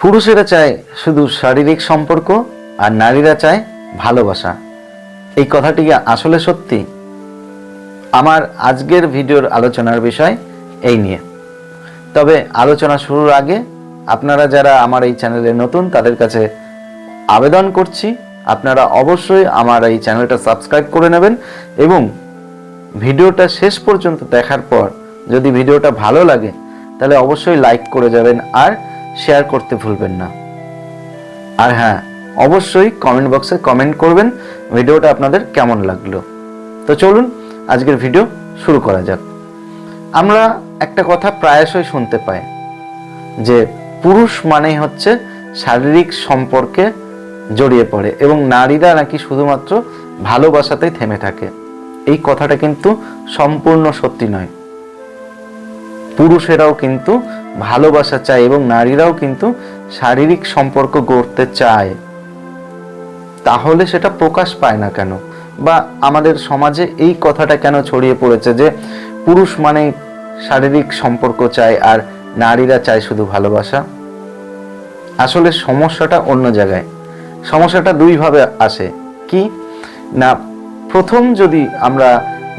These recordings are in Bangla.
পুরুষেরা চায় শুধু শারীরিক সম্পর্ক আর নারীরা চায় ভালোবাসা। এই কথাটি আসলে সত্যি? আমার আজকের ভিডিওর আলোচনার বিষয় এই নিয়ে। তবে আলোচনা শুরুর আগে আপনারা যারা আমার এই চ্যানেলে নতুন, তাদের কাছে আবেদন করছি, আপনারা অবশ্যই আমার এই চ্যানেলটা সাবস্ক্রাইব করে নেবেন এবং ভিডিওটা শেষ পর্যন্ত দেখার পর যদি ভিডিওটা ভালো লাগে, তাহলে অবশ্যই লাইক করে যাবেন আর শেয়ার করতে ভুলবেন না। আর হ্যাঁ অবশ্যই কমেন্ট বক্সে কমেন্ট করবেন, ভিডিওটা আপনাদের কেমন লাগল। তো চলুন, আজকের ভিডিও শুরু করা যাক। আমরা একটা কথা প্রায়শই শুনতে পাই, যে পুরুষ মানেই হচ্ছে শারীরিক সম্পর্কে জড়িয়ে পড়ে এবং নারীরা নাকি শুধুমাত্র ভালোবাসাতেই থেমে থাকে। এই কথাটা কিন্তু সম্পূর্ণ সত্যি নয়। পুরুষেরাও কিন্তু ভালোবাসা চায় এবং নারীরাও কিন্তু শারীরিক সম্পর্ক গড়তে চায়। তাহলে সেটা প্রকাশ পায় না কেন? বা আমাদের সমাজে এই কথাটা কেন ছড়িয়ে পড়েছে যে পুরুষ মানে শারীরিক সম্পর্ক চায় আর নারীরা চায় শুধু ভালোবাসা? আসলে সমস্যাটা অন্য জায়গায়। সমস্যাটা দুইভাবে আসে। কি? না, প্রথম যদি আমরা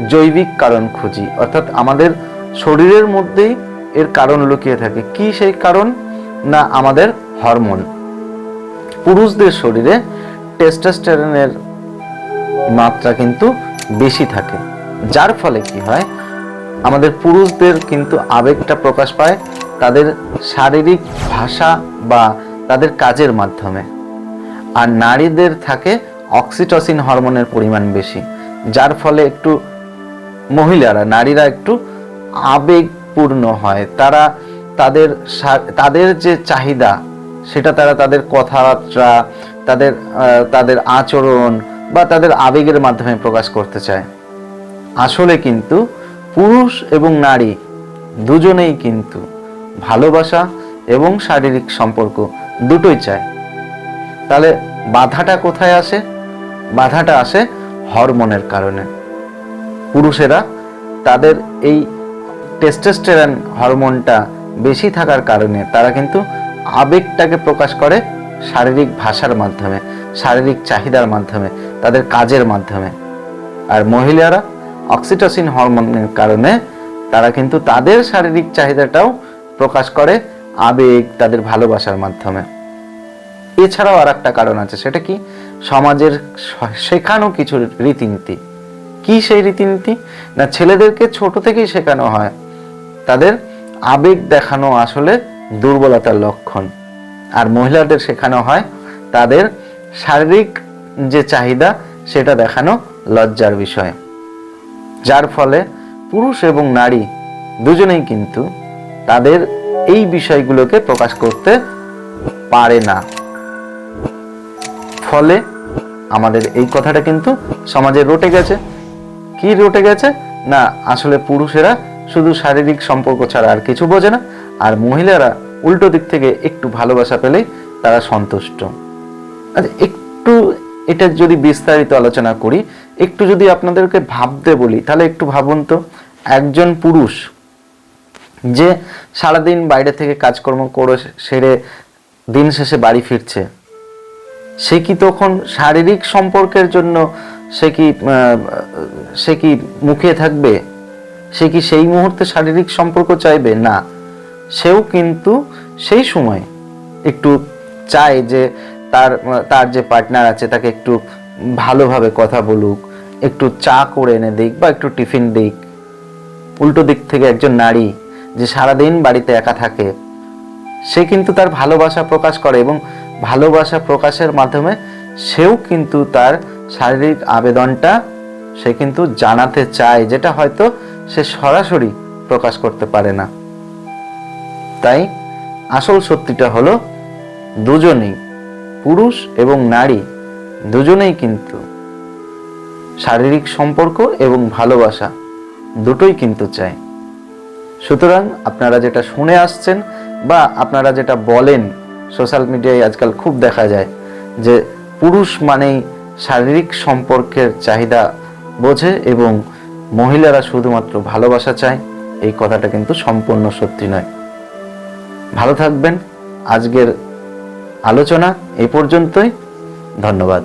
জৈবিক কারণ খুঁজি, অর্থাৎ আমাদের শরীরের মধ্যেই এর কারণ লুকিয়ে থাকে। কি সেই কারণ? না, আমাদের হরমোন। পুরুষদের শরীরে টেস্টোস্টেরনের মাত্রা কিন্তু বেশি থাকে। যার ফলে কি হয়? আমাদের পুরুষদের কিন্তু আবেগটা প্রকাশ পায় তাদের শারীরিক ভাষা বা তাদের কাজের মাধ্যমে। আর নারীদের থাকে অক্সিটসিন হরমোনের পরিমাণ বেশি, যার ফলে একটু মহিলারা, নারীরা একটু আবেগপূর্ণ হয়। তারা তাদের তাদের যে চাহিদা, সেটা তারা তাদের কথাবার্তা, তাদের তাদের আচরণ বা তাদের আবেগের মাধ্যমে প্রকাশ করতে চায়। আসলে কিন্তু পুরুষ এবং নারী দুজনেই কিন্তু ভালোবাসা এবং শারীরিক সম্পর্ক দুটোই চায়। তাহলে বাধাটা কোথায় আসে? বাধাটা আসে হরমোনের কারণে। পুরুষেরা তাদের এই টেস্টোস্টেরন হরমোনটা বেশি থাকার কারণে তারা কিন্তু আবেগটাকে প্রকাশ করে শারীরিক ভাষার মাধ্যমে, শারীরিক চাহিদার মাধ্যমে, তাদের কাজের মাধ্যমে। আর মহিলারা অক্সিটোসিন হরমোনের কারণে তারা কিন্তু তাদের শারীরিক চাহিদাটাও প্রকাশ করে আবেগ, তাদের ভালোবাসার মাধ্যমে। এছাড়াও আর একটা কারণ আছে, সেটা কি? সমাজের শেখানো কিছু রীতিনীতি। কি সেই রীতিনীতি? না ছেলেদেরকে ছোট থেকেই শেখানো হয়? তাদের আবেগ দেখানো আসলে দুর্বলতার লক্ষণ। আর মহিলাদের শেখানো হয় তাদের শারীরিক যে চাহিদা, সেটা দেখানো লজ্জার বিষয়। যার ফলে পুরুষ এবং নারী দুজনেই কিন্তু তাদের এই বিষয়গুলোকে প্রকাশ করতে পারে না। ফলে আমাদের এই কথাটা কিন্তু সমাজে রটে গেছে। কি রটে গেছে? না, আসলে পুরুষেরা শুধু শারীরিক সম্পর্ক ছাড়া আর কিছু বোঝে না, আর মহিলারা উল্টো দিক থেকে একটু ভালোবাসা পেলেই তারা সন্তুষ্ট। আচ্ছা একটু এটা যদি বিস্তারিত আলোচনা করি, একটু যদি আপনাদেরকে ভাবতে বলি, তাহলে একটু ভাবুন তো, একজন পুরুষ যে সারাদিন বাইরে থেকে কাজকর্ম করে সেরে দিন শেষে বাড়ি ফিরছে, সে কি তখন শারীরিক সম্পর্কের জন্য সে কি সে কি মুখে থাকবে? সে কি সেই মুহূর্তে শারীরিক সম্পর্ক চাইবে? না। সেও কিন্তু সেই সময় একটু চায় যে তার তার যে পার্টনার আছে তাকে একটু ভালোভাবে কথা বলুক, একটু চা করে এনে দিক বা একটু টিফিন দিক। উল্টো দিক থেকে একজন নারী যে সারাদিন বাড়িতে একা থাকে, সে কিন্তু তার ভালোবাসা প্রকাশ করে এবং ভালোবাসা প্রকাশের মাধ্যমে সেও কিন্তু তার শারীরিক আবেদনটা সে কিন্তু জানাতে চায়, যেটা হয়তো সে সরাসরি প্রকাশ করতে পারে না। তাই আসল সত্যিটা হলো, দুজনেই পুরুষ এবং নারী, দুজনেই কিন্তু শারীরিক সম্পর্ক এবং ভালোবাসা দুটোই কিন্তু চায়। সুতরাং আপনারা যেটা শুনে আসছেন বা আপনারা যেটা বলেন, সোশ্যাল মিডিয়ায় আজকাল খুব দেখা যায় যে পুরুষ মানেই শারীরিক সম্পর্কের চাহিদা বোঝে এবং মহিলারা শুধুমাত্র ভালোবাসা চায়, এই কথাটা কিন্তু সম্পূর্ণ সত্যি নয়। ভালো থাকবেন। আজকের আলোচনা এ পর্যন্তই। ধন্যবাদ।